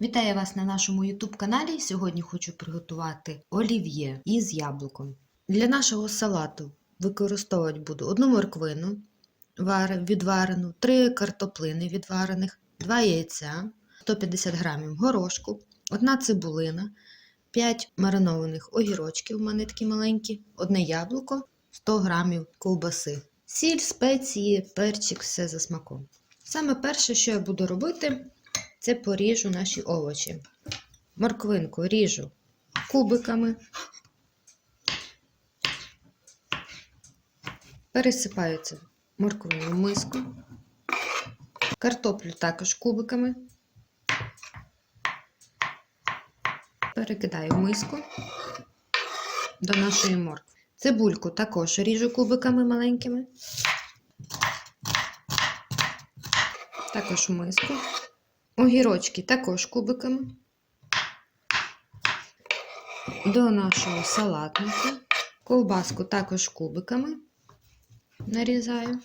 Вітаю вас на нашому YouTube каналі. Сьогодні хочу приготувати олів'є із яблуком. Для нашого салату використовувати буду одну морквину відварену, 3 картоплини відварених, 2 яйця, 150 грамів горошку, 1 цибулина, 5 маринованих огірочків, у маленькі, одне яблуко, 100 грамів ковбаси, сіль, спеції, перчик, все за смаком. Саме перше, що я буду робити, це поріжу наші овочі. Морквинку ріжу кубиками. Пересипаю це морквину в миску. Картоплю також кубиками. Перекидаю миску до нашої моркви. Цибульку також ріжу кубиками маленькими. Також миску. Огірочки також кубиками. До нашого салатника. Ковбаску також кубиками нарізаю.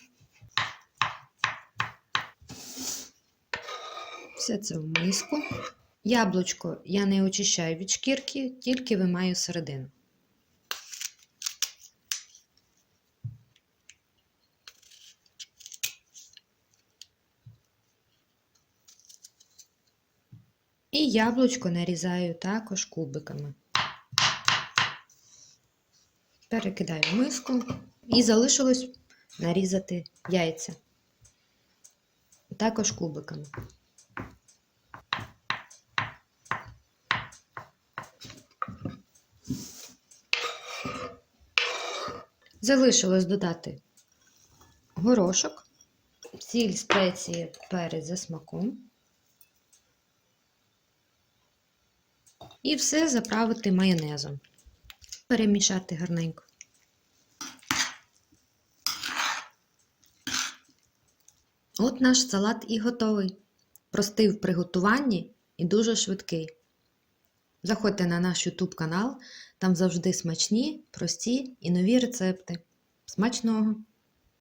Все це в миску. Яблучко я не очищаю від шкірки, тільки вимаю середину. І яблучко нарізаю також кубиками. Перекидаю в миску і залишилось нарізати яйця. Також кубиками. Залишилось додати горошок, сіль, спеції, перець за смаком. І все заправити майонезом. Перемішати гарненько. От наш салат і готовий. Простий в приготуванні і дуже швидкий. Заходьте на наш YouTube канал, там завжди смачні, прості і нові рецепти. Смачного!